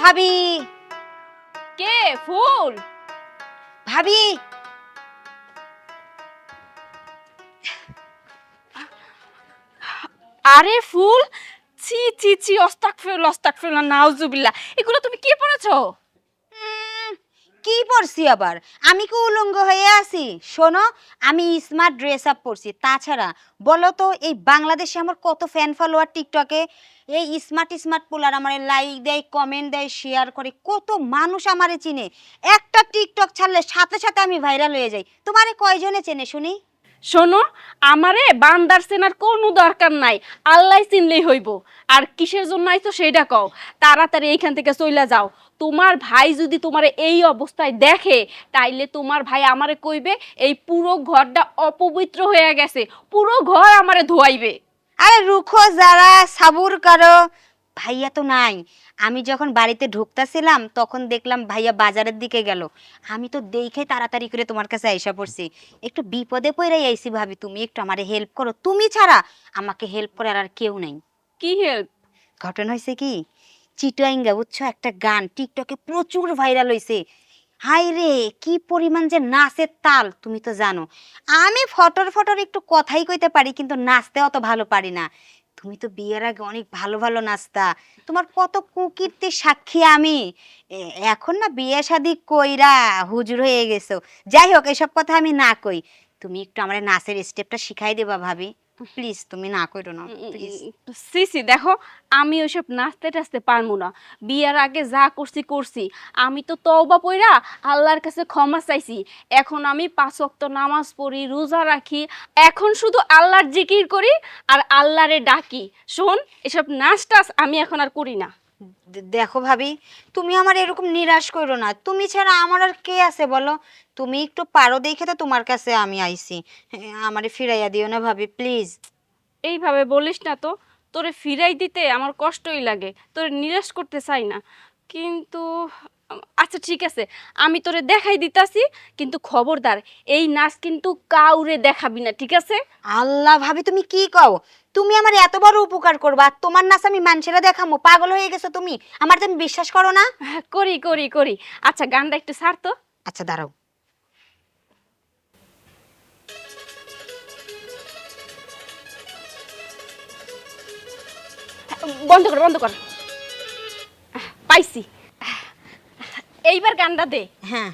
ভাবি। কে? ফুল? ভাবি। আরে ফুল ছি ছি ছি অস্তাক ফেল অস্তাক ফেল নাউজুবিল্লা এগুলো তুমি কি পড়েছো? কি পরছি আবার? আমি কি উলঙ্গ হয়ে আছি? শোনো, আমি স্মার্ট ড্রেস আপ পরছি। তাছাড়া বলো তো এই বাংলাদেশে আমার কত ফ্যান ফলোয়ার টিকটকে এই স্মার্ট স্মার্ট পোলার আমার লাইক দেয় কমেন্ট দেয় শেয়ার করে। কত মানুষ আমারে চিনে। একটা টিকটক ছাড়লে সাথে সাথে আমি ভাইরাল হয়ে যাই। তোমারে কয়জনে চেনে শুনি? শোনো, আমারে বান্দার সেনার কোনো দরকার নাই, আল্লাহ চিনলেই হইব। আর কিসের জন্য আইছো সেইটা কও, তাড়াতাড়ি এইখান থেকে চইলা যাও। তোমার ভাই যদি তোমারে এই অবস্থায় দেখে, তাইলে তোমার ভাই আমারে কইবে, এই পুরো ঘরটা অপবিত্র হয়ে গেছে, পুরো ঘর আমারে ধোয়াইবে। আরে রুখো যারা, সাবুর করো। ভাইয়া তো নাই। আমি যখন বাড়িতে ঢুকতেছিলাম তখন দেখলাম ভাইয়া বাজারের দিকে গেল। আমি তো দেখে তাড়াতাড়ি করে তোমার কাছে আইসা পড়ছি। একটু বিপদে পড়ে আইসি ভাবি তুমি একটু আমারে হেল্প করো। তুমি ছাড়া আমাকে হেল্প করার আর কেউ নাই। কি হেল্প ঘটনা হয়েছে কি? চিটোয়াইঙ্গা বুঝছ? একটা গান টিকটকে প্রচুর ভাইরাল হয়েছে হাই রে কি পরিমাণ যে নাচের তাল তুমি তো জানো। আমি ফটর ফটর একটু কথাই কইতে পারি কিন্তু নাচতে অত ভালো পারি না। তুমি তো বিয়ের আগে অনেক ভালো ভালো নাস্তা। তোমার কত কুকীর্তির সাক্ষী আমি। এ- এখন না বিয়ে শাদি কইরা হুজুর হয়ে গেছো। যাই হোক, এসব কথা আমি না কই। তুমি একটু আমার নাচের স্টেপটা শিখাই দেবা ভাবি। প্লিজ তুমি না করো না সি সি দেখো আমি ওইসব নাচতে টাচতে পারব না। বিয়ার আগে যা করছি করছি। আমি তো তওবা পইরা আল্লাহর কাছে ক্ষমা চাইছি। এখন আমি পাঁচ ওয়াক্ত নামাজ পড়ি রোজা রাখি। এখন শুধু আল্লাহর জিকির করি আর আল্লাহরে ডাকি। শোন এসব নাচ টাচ আমি এখন আর করি না। দেখো ভাবি তুমি আমার এরকম নিরাশ করো না। তুমি ছাড়া আমার আর কে আছে বলো? তুমি একটু পারো দেখে তো তোমার কাছে আমি হ্যাঁ, আমারে ফিরাইয়া দিও না ভাবি প্লিজ। এইভাবে বলিস না তো। তোরে ফিরাই দিতে আমার কষ্টই লাগে। তোরে নিরাশ করতে চাই না। কিন্তু আচ্ছা ঠিক আছে। আমি তোরে দেখাই দিতাছি কিন্তু খবরদার এই নাচ কিন্তু কাউরে দেখাবি না ঠিক আছে? আল্লাহ ভাবি তুমি কি কও? তুমি আমার এত বড় উপকার করবা আর তোমার নাচ আমি মানুষেরা দেখামো পাগল হয়ে গেছো তুমি আমার তুমি বিশ্বাস করো না? হ্যাঁ, করি করি করি। আচ্ছা গানটা একটু ছাড় তো। আচ্ছা দাঁড়াও। বন্ধ কর বন্ধ কর। পাইছি। এইবার গানটা দে। হ্যাঁ।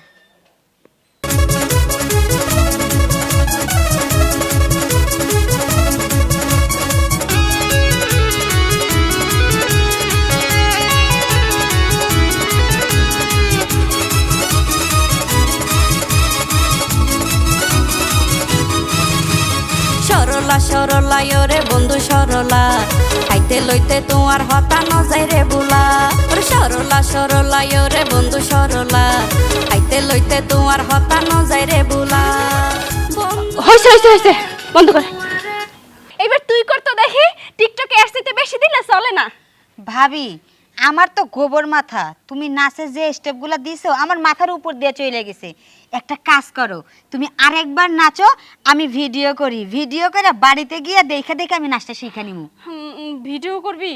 সরলা সরলা ইয়রে বন্ধু সরলা। খাইতে লইতে তোমার হতা সরলা সরলা ইয়রে বন্ধু সরলা। খাইতে লইতে তোমার হতা নজাই রে বুলা। বন্ধু হয়েছে হয়েছে হয়েছে বন্ধ কর। এবার তুই কর তো দেখি টিকটকে আসতে বেশি দিলে চলে না। ভাবি আমার তো গোবর মাথা। তুমি নাচের যে স্টেপগুলো দিছো আমার মাথার উপর দিয়ে চলে গেছে। একটা কাজ করো তুমি আরেকবার নাচো আমি ভিডিও করি। ভিডিও করে বাড়িতে গিয়ে দেখে দেখে আমি নাচটা শিখে নিমু। হুম, ভিডিও করবি?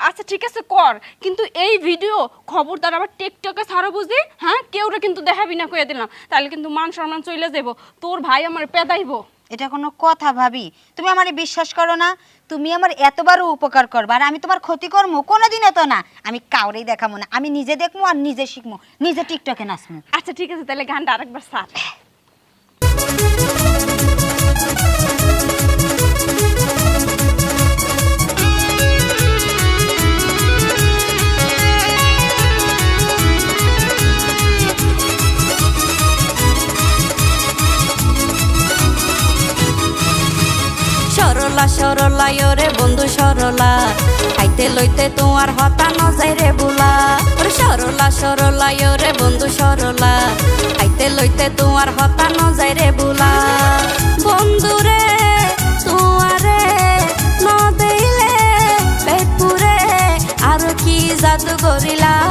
আচ্ছা ঠিক আছে কর। কিন্তু এই ভিডিও খবরদার আবার টিকটকে ছাড়ো বুঝি হ্যাঁ? কেউরে কিন্তু দেখাবি না কয়ে দিলাম। তাহলে কিন্তু মান সম্মান চলে যাব তোর ভাই আমার পেদাইবো। এটা কোনো কথা ভাবি। তুমি আমারে বিশ্বাস করো না। তুমি আমার এতবারও উপকার করবা আর আমি তোমার ক্ষতি করব কোনোদিনও তো না। আমি কাউরেই দেখাবো না। আমি নিজে দেখব আর নিজে শিখব নিজে টিকটকে নাচবো আচ্ছা ঠিক আছে তাহলে গানটা আরেকবার ছাড়। সরলা সরলা বন্ধু সরলা। খাইতে লইতে তোমার হতা নজাই রে বুলা। ওরে সরলা সরলা ইয়রে বন্ধু সরলা। খাইতে লইতে তোমার হতা নজাই রে বুলা।